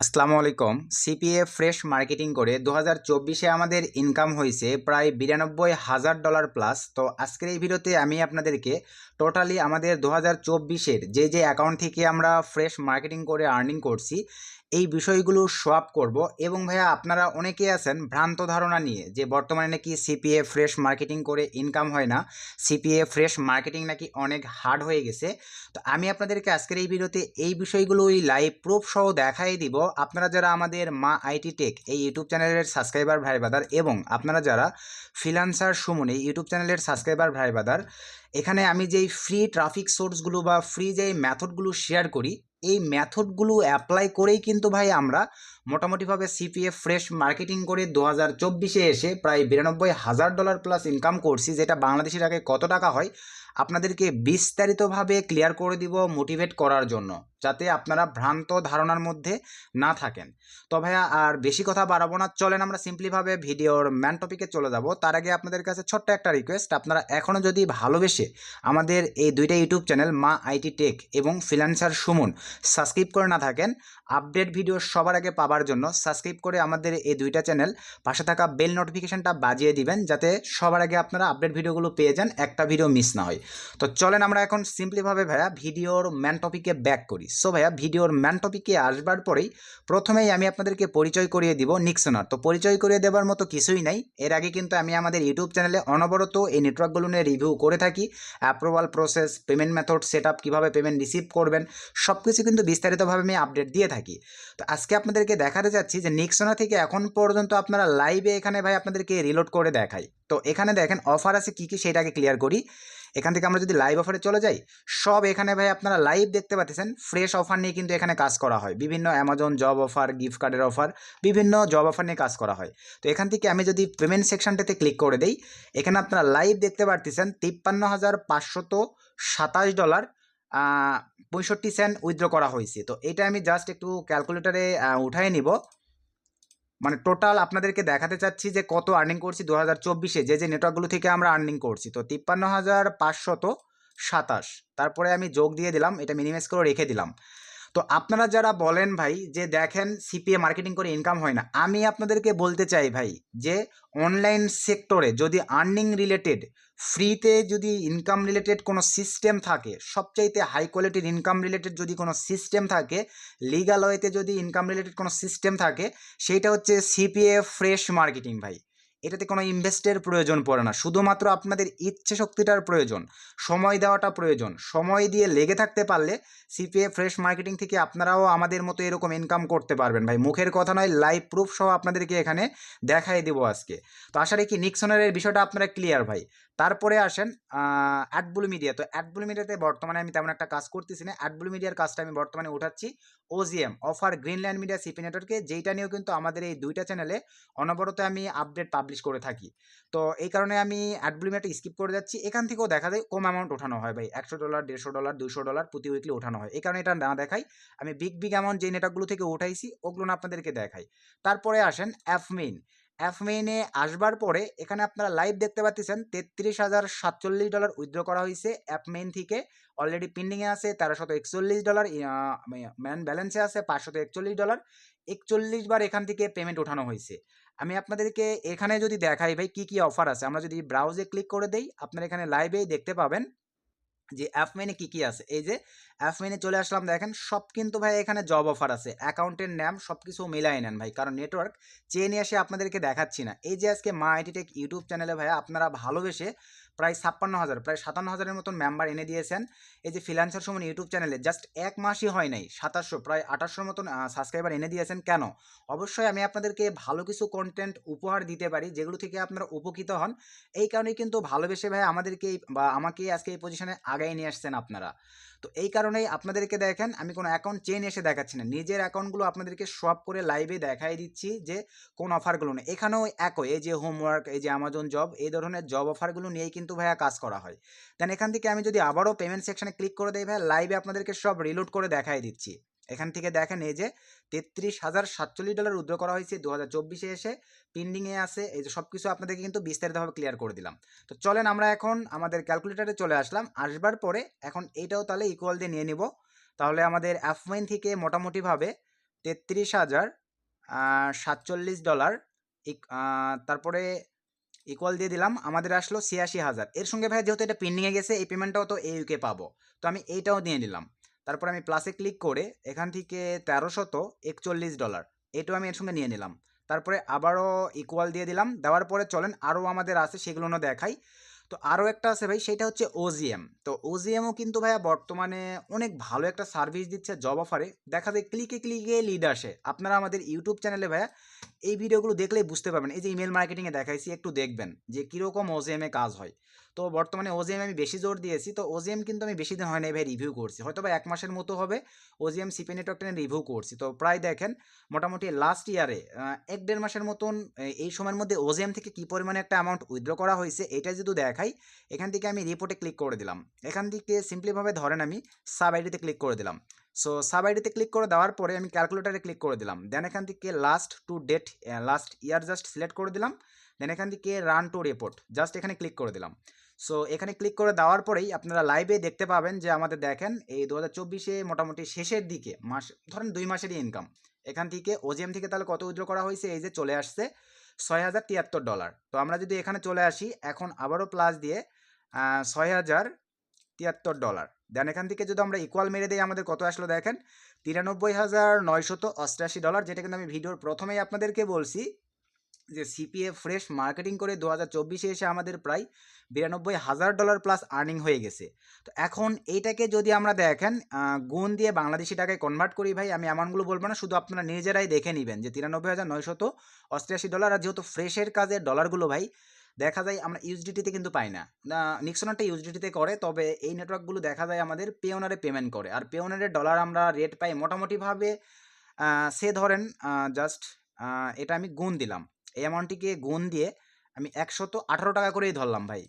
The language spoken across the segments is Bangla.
আসসালামু আলাইকুম। সিপিএ ফ্রেশ মার্কেটিং করে দু হাজার আমাদের ইনকাম হয়েছে প্রায় বিরানব্বই হাজার ডলার প্লাস তো আজকের এই ভিডিওতে আমি আপনাদেরকে টোটালি আমাদের দু হাজার যে যে অ্যাকাউন্ট থেকে আমরা ফ্রেশ মার্কেটিং করে আর্নিং করছি এই বিষয়গুলো সোয়াপ করব। এবং ভাইয়া, আপনারা অনেকেই আছেন ভ্রান্ত ধারণা নিয়ে যে বর্তমানে নাকি সিপিএ ফ্রেশ মার্কেটিং করে ইনকাম হয় না। সিপিএ ফ্রেশ মার্কেটিং নাকি অনেক হার্ড হয়ে গেছে। তো আমি আপনাদেরকে আজকের এই ভিডিওতে এই বিষয়গুলোই লাইভ প্রুফ সহ দেখাই দিব। আপনারা যারা আমাদের মা আইটি টেক এই ইউটিউব চ্যানেলের সাবস্ক্রাইবার ভাই বাদার এবং আপনারা যারা ফিলান্সার সুমন ইউটিউব চ্যানেলের সাবস্ক্রাইবার ভাই বাদার এখানে আমি যেই ফ্রি ট্রাফিক সোর্সগুলো বা ফ্রি যেই মেথডগুলো শেয়ার করি এই ম্যাথডগুলো অ্যাপ্লাই করেই কিন্তু ভাই আমরা মোটামুটিভাবে সিপিএফ ফ্রেশ মার্কেটিং করে দু হাজার চব্বিশে এসে প্রায় বিরানব্বই হাজার ডলার প্লাস ইনকাম করছি, যেটা বাংলাদেশের আগে কত টাকা হয়? আপনাদেরকে বিস্তারিতভাবে ক্লিয়ার করে দিব মোটিভেট করার জন্য। যাতে আপনারা ভ্রান্ত ধারণার মধ্যে না থাকেন। তো ভাইয়া, আর বেশি কথা বাড়াবো না। চলেন আমরা সিম্পলিভাবে ভিডিওর ম্যান টপিকে চলে যাব। তার আগে আপনাদের কাছে ছোট্ট একটা রিকোয়েস্ট আপনারা এখনও যদি ভালোবেসে আমাদের এই দুইটা YouTube channel Ma IT tech এবং ফ্রিল্যান্সার সুমন সাবস্ক্রাইব করে না থাকেন আপডেট ভিডিও সবার আগে পাওয়ার জন্য সাবস্ক্রাইব করে আমাদের এই দুইটা চ্যানেল পাশে থাকা বেল নোটিফিকেশনটা বাজিয়ে দিবেন, যাতে সবার আগে আপনারা আপডেট ভিডিওগুলো পেয়ে যান, একটা ভিডিও মিস না হয়। তো চলেন আমরা এখন সিম্পলিভাবে ভাইয়া, ভিডিওর ম্যান টপিকে ব্যাক করি। সো ভাইয়া, ভিডিওর ম্যান টপিকে আসবার পরেই প্রথমেই আমি আপনাদেরকে পরিচয় করিয়ে দিব নিক্সোনার তো পরিচয় করিয়ে দেওয়ার মতো কিছুই নাই। এর আগে কিন্তু আমি আমাদের ইউটিউব চ্যানেলে অনবরত এই নেটওয়ার্কগুলো নিয়ে রিভিউ করে থাকি। Approval process payment method set up কীভাবে পেমেন্ট রিসিভ করবেন সব কিছু কিন্তু বিস্তারিতভাবে আমি আপডেট দিয়ে থাকি। তো আজকে আপনাদেরকে দেখাতে যাচ্ছি যে নিক্সোনা থেকে এখন পর্যন্ত আপনারা লাইভে এখানে ভাই আপনাদেরকে রিলোড করে দেখাই। তো এখানে দেখেন অফার আছে কী কী সেটাকে ক্লিয়ার করি। এখান থেকে আমরা যদি লাইভ অফারে চলে যাই, সব এখানে ভাই আপনারা লাইভ দেখতে পাচ্ছেন। ফ্রেশ অফার নিয়ে কিন্তু এখানে কাজ করা হয়। বিভিন্ন অ্যামাজন জব অফার গিফট কার্ডের অফার বিভিন্ন জব অফার নিয়ে কাজ করা হয়। তো এখান থেকে আমি যদি পেমেন্ট সেকশনটাতে ক্লিক করে দিই, এখানে আপনারা লাইভ দেখতে পারতেছেন তিপ্পান্ন হাজার পাঁচশত সাতাশ ডলার পঁয়ষট্টি সেন্ট উইথড্র করা হয়েছে। তো এটা আমি জাস্ট একটু ক্যালকুলেটারে উঠাই নিব। মানে টোটাল আপনাদেরকে দেখাতে চাচ্ছি যে কত আর্নিং করছি দু হাজার চব্বিশে। যে যে নেটওয়ার্কগুলো থেকে আমরা আর্নিং করছি। তো তিপ্পান্ন হাজার পাঁচশত সাতাশ। তারপরে আমি যোগ দিয়ে দিলাম, এটা মিনিমাইজ করে রেখে দিলাম। তো আপনারা যারা বলেন ভাই যে দেখেন সিপিএ মার্কেটিং করে ইনকাম হয় না, আমি আপনাদেরকে বলতে চাই ভাই যে অনলাইন সেক্টরে যদি আর্নিং রিলেটেড ফ্রিতে যদি ইনকাম রিলেটেড কোনো সিস্টেম থাকে, সবচাইতে হাই কোয়ালিটির ইনকাম রিলেটেড যদি কোনো সিস্টেম থাকে লিগাল ওয়েতে যদি ইনকাম রিলেটেড কোনো সিস্টেম থাকে, সেইটা হচ্ছে সিপিএ ফ্রেশ মার্কেটিং ভাই। এটাতে কোনো ইনভেস্টের প্রয়োজন পড়ে না। শুধুমাত্র আপনাদের ইচ্ছে শক্তিটার প্রয়োজন, সময় দেওয়াটা প্রয়োজন। সময় দিয়ে লেগে থাকতে পারলে সিপিএ ফ্রেশ মার্কেটিং থেকে আপনারাও আমাদের মতো এরকম ইনকাম করতে পারবেন। ভাই, মুখের কথা নয় লাইভ প্রুফ সহ আপনাদেরকে এখানে দেখাই দেবো আজকে। তো আশা রাখি নিক্সনের বিষয়টা আপনারা ক্লিয়ার ভাই। তারপরে আসেন অ্যাডবুল মিডিয়া তো অ্যাডবুল মিডিয়াতে বর্তমানে আমি তেমন একটা কাজ করতেছি না। অ্যাডবুল মিডিয়ার কাজটা আমি বর্তমানে উঠাচ্ছি OGM offer Greenland media CP নেটওয়ার্কে যেইটা নিয়েও কিন্তু আমাদের এই দুইটা চ্যানেলে অনবরত আমি আপডেট পাবলিশ করে থাকি। তো এই কারণে আমি অ্যাডবুল একটা স্কিপ করে যাচ্ছি। এখান থেকেও দেখা যায় কম অ্যামাউন্ট ওঠানো হয় ভাই। একশো ডলার দেড়শো ডলার দুশো ডলার প্রতি উইকলি ওঠানো হয়। এই কারণে এটা না দেখাই। আমি বিগ বিগ অ্যামাউন্ট যে নেটওয়ার্কগুলো থেকে উঠাইছি, ওগুলো না আপনাদেরকে দেখাই। তারপরে আসেন অ্যাফমেইন অ্যাফমেইনে আসবার পরে এখানে আপনারা লাইভ দেখতে পাচ্ছেন তেত্রিশ হাজার সাতচল্লিশ ডলার উইথড্র করা হয়েছে অ্যাপমেইন থেকে। অলরেডি পেন্ডিংয়ে আছে তেরোশত একচল্লিশ ডলার ম্যান ব্যালেন্সে আছে পাঁচশত একচল্লিশ ডলার একচল্লিশ বার এখান থেকে পেমেন্ট ওঠানো হয়েছে আমি আপনাদেরকে এখানে যদি দেখাই ভাই, কী কী অফার আছে? আমরা যদি ব্রাউজে ক্লিক করে দেই, আপনারা এখানে লাইভেই দেখতে পাবেন। যে অ্যাপ মেনে কী কী আছে? এই যে অ্যাপ মেনে চলে আসলাম, দেখেন, সব কিন্তু ভাই এখানে জব অফার আছে। অ্যাকাউন্টের নাম সব কিছু মিলাই নেন ভাই, কারণ নেটওয়ার্ক চেয়ে নিয়ে এসে আপনাদেরকে দেখাচ্ছি না। এই যে আজকে মা আইটি টেক ইউটিউব চ্যানেলে ভাইয়া আপনারা ভালোবেসে প্রায় ছাপ্পান্ন হাজার, প্রায় সাতান্ন হাজারের মতন মেম্বার এনে দিয়েছেন। এই যে ফিলান্সার সুমন ইউটিউব চ্যানেলে জাস্ট এক মাসই হয় নাই, সাতাশশো, প্রায় আঠাশশোর মতন সাবস্ক্রাইবার এনে দিয়েছেন। কেন? অবশ্যই আমি আপনাদেরকে ভালো কিছু কন্টেন্ট উপহার দিতে পারি, যেগুলো থেকে আপনারা উপকৃত হন। এই কারণেই কিন্তু ভালোবেসে ভাই আমাদেরকে বা আমাকে আজকে এই পজিশনে আগায় নিয়ে আসছেন আপনারা। তো এই কারণেই আপনাদেরকে দেখেন, আমি কোনো অ্যাকাউন্ট চেন এসে দেখাচ্ছি না। নিজের অ্যাকাউন্টগুলো আপনাদেরকে সব করে লাইভে দেখাই দিচ্ছি যে কোন অফারগুলো নেই। এখানেও একই, এই যে হোমওয়ার্ক এই যে অ্যামাজন জব এই ধরনের জব অফারগুলো নিয়েই কিন্তু ভাইয়া কাজ করা হয়। দেন এখান থেকে আমি যদি আবারও পেমেন্ট সেকশানে ক্লিক করে দিই ভাইয়া লাইভে আপনাদেরকে সব রিলোড করে দেখাই দিচ্ছি। এখান থেকে দেখেন এই যে তেত্রিশ হাজার সাতচল্লিশ ডলার উদ্র করা হয়েছে দু হাজার চব্বিশে এসে। পেন্ডিংয়ে আছে। এই যে সব কিছু আপনাদেরকে কিন্তু বিস্তারিতভাবে ক্লিয়ার করে দিলাম। তো চলেন আমরা এখন আমাদের ক্যালকুলেটারে চলে আসলাম। আসবার পরে এখন এইটাও তাহলে ইকুয়াল দিয়ে নিয়ে নিব। তাহলে আমাদের অ্যাফমাইন থেকে মোটামুটিভাবে তেত্রিশ হাজার সাতচল্লিশ ডলার তারপরে ইকুয়াল দিয়ে দিলাম। আমাদের আসলো ছিয়াশি হাজার। এর সঙ্গে ভাই যেহেতু এটা পেন্ডিংয়ে গেছে, এই পেমেন্টটাও তো এই ইউকে পাবো। তো আমি এইটাও দিয়ে নিলাম। তারপর আমি প্লাসে ক্লিক করে এখান থেকে তেরোশত একচল্লিশ ডলার এটাও আমি এর সঙ্গে নিয়ে নিলাম। তারপরে আবারও ইকুয়াল দিয়ে দিলাম। দেওয়ার পরে চলেন আরও আমাদের আছে সেগুলো না দেখাই। তো আরও একটা আছে ভাই, সেটা হচ্ছে ওজিএম তো ওজিএমও কিন্তু ভাইয়া বর্তমানে অনেক ভালো একটা সার্ভিস দিচ্ছে জব অফারে দেখা যায় ক্লিকে ক্লিকে লিড আসে। আপনারা আমাদের ইউটিউব চ্যানেলে ভাইয়া এই ভিডিওগুলো দেখলেই বুঝতে পারবেন। এই যে ইমেল মার্কেটিংয়ে দেখাইছি, একটু দেখবেন যে কীরকম ওজিএমে কাজ হয়। তো বর্তমানে ওজিএম আমি বেশি জোর দিয়েছি, তো ওজিএম কিন্তু আমি বেশি দিন হয় না ভাই রিভিউ করছি। হয়তো বা এক মাসের মতো হবে ওজিএম সিপি নেটওয়ার্ক টেনে রিভিউ করছি। তো প্রায় দেখেন, মোটামুটি লাস্ট ইয়ারে এক দেড় মাসের মতন এই সময়ের মধ্যে ওজিএম থেকে কী পরিমাণে একটা অ্যামাউন্ট উইথড্র করা হয়েছে এটা যদি দেখাই, এখান থেকে আমি রিপোর্টে ক্লিক করে দিলাম। এখান থেকে সিম্পলিভাবে ধরেন আমি সাব আইডিতে ক্লিক করে দিলাম। সো সাব আইডিতে ক্লিক করে দেওয়ার পরে আমি ক্যালকুলেটারে ক্লিক করে দিলাম। দেন এখান থেকে last to date last year just select করে দিলাম। দেন এখান থেকে রান টু রিপোর্ট জাস্ট এখানে ক্লিক করে দিলাম। সো এখানে ক্লিক করে দেওয়ার পরেই আপনারা লাইভে দেখতে পাবেন যে আমাদের দেখেন, এই দু হাজার মোটামুটি শেষের দিকে, মাস, ধরেন দুই মাসেরই ইনকাম এখান থেকে ওজিএম থেকে তাহলে কত উইথড্র করা হয়েছে? এই যে চলে আসছে ছয় হাজার তিয়াত্তর ডলার তো আমরা যদি এখানে চলে আসি, এখন আবারও প্লাস দিয়ে ছয় হাজার তিয়াত্তর ডলার দেন এখান থেকে যদি আমরা ইকুয়াল মেরে দিই, আমাদের কত আসলো দেখেন? তিরানব্বই হাজার নয়শত অষ্টআশি ডলার যেটা কিন্তু আমি ভিডিওর প্রথমেই আপনাদেরকে বলছি যে সিপিএফ ফ্রেশ মার্কেটিং করে দু হাজার চব্বিশে এসে আমাদের প্রায় বিরানব্বই হাজার ডলার প্লাস আর্নিং হয়ে গেছে। তো এখন এইটাকে যদি আমরা দেখেন গুণ দিয়ে বাংলাদেশি টাকায় কনভার্ট করি ভাই, আমি অ্যামাউন্টগুলো বলব না, শুধু আপনারা নিজেরাই দেখে নেবেন যে তিরানব্বই হাজার নয়শত অষ্টআশি ডলার আর যেহেতু ফ্রেশের কাজের ডলারগুলো ভাই দেখা যায় আমরা ইউএসডিটিতে কিন্তু পাই না। নিক্সনারটা ইউএসডিটিতে করে, তবে এই নেটওয়ার্কগুলো দেখা যায় আমাদের পেওনারে পেমেন্ট করে। আর পেওনারের ডলার আমরা রেট পাই মোটামুটিভাবে সে ধরেন জাস্ট এটা আমি গুণ দিলাম। এই অ্যামাউন্টটিকে গুণ দিয়ে আমি একশত আঠারো টাকা করেই ধরলাম ভাই।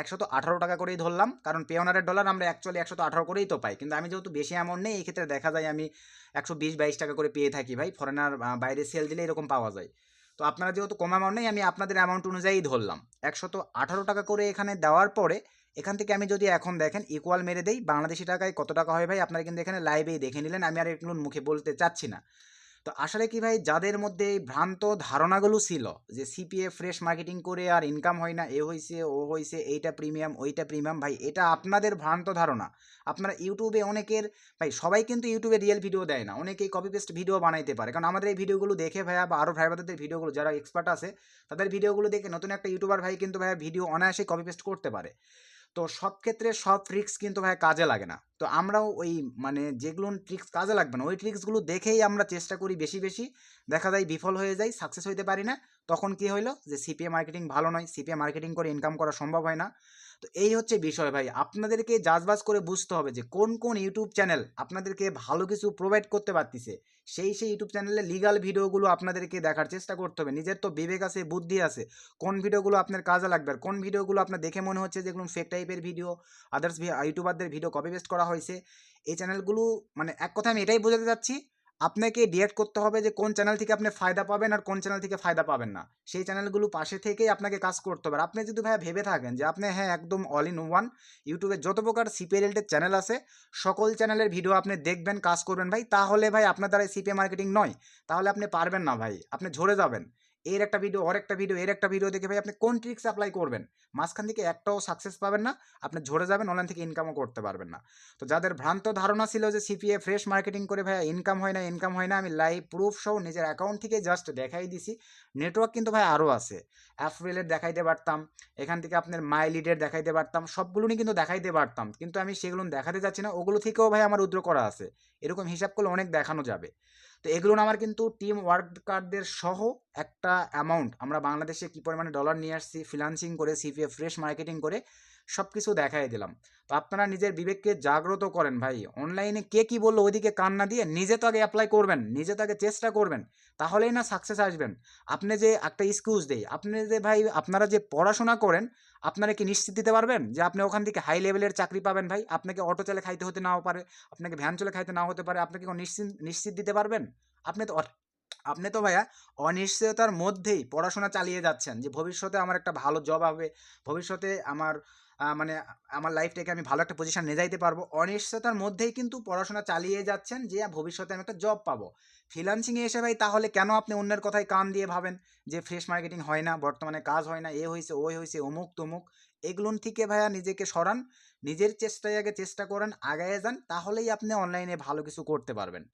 একশত আঠারো টাকা করেই ধরলাম, কারণ পেওনারের ডলার আমরা অ্যাকচুয়ালি একশত আঠারো করেই তো পাই। কিন্তু আমি যেহেতু বেশি অ্যামাউন্ট নেই, এই ক্ষেত্রে দেখা যায় আমি একশো বিশ বাইশ টাকা করে পেয়ে থাকি ভাই। ফরেনার বাইরে সেল দিলে এরকম পাওয়া যায়। তো আপনারা যেহেতু কম অ্যামাউন্ট নেই, আমি আপনাদের অ্যামাউন্ট অনুযায়ী ধরলাম। একশত আঠারো টাকা করে এখানে দেওয়ার পরে, এখান থেকে আমি যদি এখন দেখেন ইকুয়াল মেরে দেই, বাংলাদেশি টাকায় কত টাকা হয় ভাই? আপনারা কিন্তু এখানে লাইভেই দেখে নিলেন, আমি আর এগুলো মুখে বলতে চাচ্ছি না। তো আসলে কি ভাই, যাদের মধ্যে এই ভ্রান্ত ধারণাগুলো ছিল যে সিপিএ ফ্রেশ মার্কেটিং করে আর ইনকাম হয় না, এ হয়েছে ও হয়েছে এইটা প্রিমিয়াম ওইটা প্রিমিয়াম ভাই, এটা আপনাদের ভ্রান্ত ধারণা। আপনারা ইউটিউবে অনেকের, ভাই, সবাই কিন্তু ইউটিউবে রিয়েল ভিডিও দেয় না, অনেকেই কপি পেস্ট ভিডিও বানাইতে পারে। কারণ আমাদের এই ভিডিওগুলো দেখে ভাইয়া বা আরও ভাই বাদাদের ভিডিওগুলো যারা এক্সপার্ট আছে, তাদের ভিডিওগুলো দেখে নতুন একটা ইউটিউবার ভাই কিন্তু ভাইয়া ভিডিও অনায়াসে কপি পেস্ট করতে পারে। তো সব ক্ষেত্রে সব ট্রিক্স কিন্তু ভাই কাজে লাগে না। তো আমরাও ওই মানে যেগুলো ট্রিক্স কাজে লাগবে না, ওই ট্রিক্সগুলো দেখেই আমরা চেষ্টা করি বেশি বেশি। দেখা যায় বিফল হয়ে যাই সাকসেস হইতে পারি না। তখন কি হইল? যে সিপিএ মার্কেটিং ভালো নয় সিপিএ মার্কেটিং করে ইনকাম করা সম্ভব হয় না। তো এই হচ্ছে বিষয় ভাই, আপনাদেরকে জাজবাজ করে বুঝতে হবে যে কোন কোন ইউটিউব চ্যানেল আপনাদেরকে ভালো কিছু প্রোভাইড করতে পারতেছে। সেই সেই ইউটিউব চ্যানেলে লিগাল ভিডিওগুলো আপনাদেরকে দেখার চেষ্টা করতে হবে। নিজের তো বিবেক আছে, বুদ্ধি আছে। কোন ভিডিওগুলো আপনার কাজে লাগবে আর কোন ভিডিওগুলো আপনার দেখে মনে হচ্ছে যেগুলো ফেক টাইপের ভিডিও আদার্স ইউটিউবারদের ভিডিও কপি পেস্ট করা হয়েছে। এই চ্যানেলগুলো মানে এক কথা আমি এটাই বোঝাতে চাচ্ছি আপনাকে ডিরেক্ট করতে হবে যে কোন চ্যানেল থেকে আপনি ফায়দা পাবেন আর কোন চ্যানেল থেকে ফায়দা পাবেন না। সেই চ্যানেলগুলো পাশে থেকেই আপনাকে কাজ করতে হবে। আর আপনি যদি ভাইয়া ভেবে থাকেন যে আপনি হ্যাঁ একদম অল ইন ওয়ান ইউটিউবে যত প্রকার সিপিএ রিলেটেড চ্যানেল আছে, সকল চ্যানেলের ভিডিও আপনি দেখবেন, কাজ করবেন ভাই। তাহলে ভাই আপনার দ্বারা সিপিএ মার্কেটিং নয়। তাহলে আপনি পারবেন না ভাই। আপনি ঝরে যাবেন। এর একটা ভিডিও ওর একটা ভিডিও এর একটা ভিডিও দেখে ভাই আপনি কোন ট্রিক্স অ্যাপ্লাই করবেন? মাঝখান থেকে একটাও সাকসেস পাবেন না, আপনি ঝরে যাবেন অনলাইন থেকে ইনকামও করতে পারবেন না। তো যাদের ভ্রান্ত ধারণা ছিল যে সিপিএ ফ্রেশ মার্কেটিং করে ভাই ইনকাম হয় না ইনকাম হয় না, আমি লাইভ প্রুফ সহ নিজের অ্যাকাউন্ট থেকে জাস্ট দেখাই দিছি। নেটওয়ার্ক কিন্তু ভাই আরও আছে। অ্যাফ্রিলের দেখাইতে পারতাম, এখান থেকে আপনার মাই লিডের দেখাইতে পারতাম সবগুলোই কিন্তু দেখাইতে পারতাম। কিন্তু আমি সেগুলো দেখাতে যাচ্ছি না, ওগুলো থেকেও ভাই আমার উদ্র করা আছে। এরকম হিসাব করলে অনেক দেখানো যাবে। তো এগুলো আমার কিন্তু টিম ওয়ার্কারদের সহ একটা অ্যামাউন্ট আমরা বাংলাদেশে কী পরিমাণে ডলার নিয়ে আসছি ফিনান্সিং করে সিপিএফ ফ্রেশ মার্কেটিং করে সব কিছু দেখাই দিলাম। তো আপনারা নিজের বিবেককে জাগ্রত করেন ভাই। অনলাইনে কে কি বলল ওইদিকে কান না দিয়ে নিজে তো আগে অ্যাপ্লাই করবেন, নিজে তো আগে চেষ্টা করবেন, তাহলেই না সাকসেস আসবেন। আপনি যে একটা এক্সকিউজ দেই, আপনি যে ভাই, আপনারা যে পড়াশোনা করেন, আপনারা কি নিশ্চিত দিতে পারবেন যে আপনি ওখান থেকে হাই লেভেলের চাকরি পাবেন ভাই? আপনাকে অটো চালে খাইতে হতে নাও পারে, আপনাকে ভ্যান চলে খাইতে নাও হতে পারে আপনাকে নিশ্চিত নিশ্চিত দিতে পারবেন? আপনি তো আপনি তো ভাইয়া অনিশ্চয়তার মধ্যেই পড়াশোনা চালিয়ে যাচ্ছেন যে ভবিষ্যতে আমার একটা ভালো জব হবে, ভবিষ্যতে আমার মানে আমার লাইফটাকে আমি ভালো একটা পজিশন নিয়ে যাইতে পারব। অনিশ্চয়তার মধ্যেই কিন্তু পড়াশোনা চালিয়ে যাচ্ছেন যে ভবিষ্যতে আমি একটা জব পাবো। ফ্রিলান্সিংয়ে এসে ভাই, তাহলে কেন আপনি অন্যের কথায় কান দিয়ে ভাবেন যে, ফ্রেশ মার্কেটিং হয় না, বর্তমানে কাজ হয় না, এ হয়েছে ওই হয়েছে অমুক তমুক? এগুলোন থেকে ভাইয়া নিজেকে সরান, নিজের চেষ্টায় আগে চেষ্টা করেন, আগায় যান, তাহলেই আপনি অনলাইনে ভালো কিছু করতে পারবেন।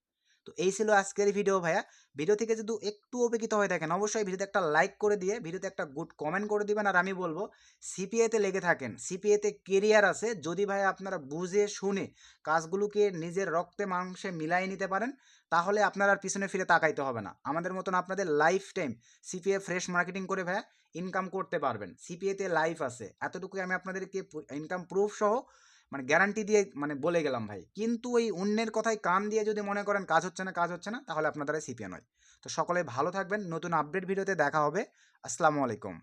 তো এই ছিল আজকের ভিডিও ভাইয়া। ভিডিও থেকে যদি একটু উপকৃত হয়ে থাকেন, অবশ্যই ভিডিওতে একটা লাইক করে দিয়ে ভিডিওতে একটা গুড কমেন্ট করে দিবেন। আর আমি বলব সিপিএতে লেগে থাকেন। সিপিএতে কেরিয়ার আছে। যদি ভাই আপনারা বুঝে, শুনে কাজগুলোকে নিজের রক্তে, মাংসে মিলাই নিতে পারেন, তাহলে আপনার আর পিছনে ফিরে তাকাইতে হবে না। আমাদের মতন আপনাদের life time CPA fresh marketing করে ভাইয়া ইনকাম করতে পারবেন। সিপিএতে লাইফ আছে। এতটুকুই আমি আপনাদেরকে ইনকাম প্রুফ সহ মানে গ্যারান্টি দিয়ে মানে বলে গেলাম ভাই। কিন্তু ওই অন্যের কথায় কান দিয়ে যদি মনে করেন কাজ হচ্ছে না, কাজ হচ্ছে না, তাহলে আপনার দ্বারা সিপিএ নয়। তো সকলে ভালো থাকবেন। নতুন আপডেট ভিডিওতে দেখা হবে। আসসালামু আলাইকুম।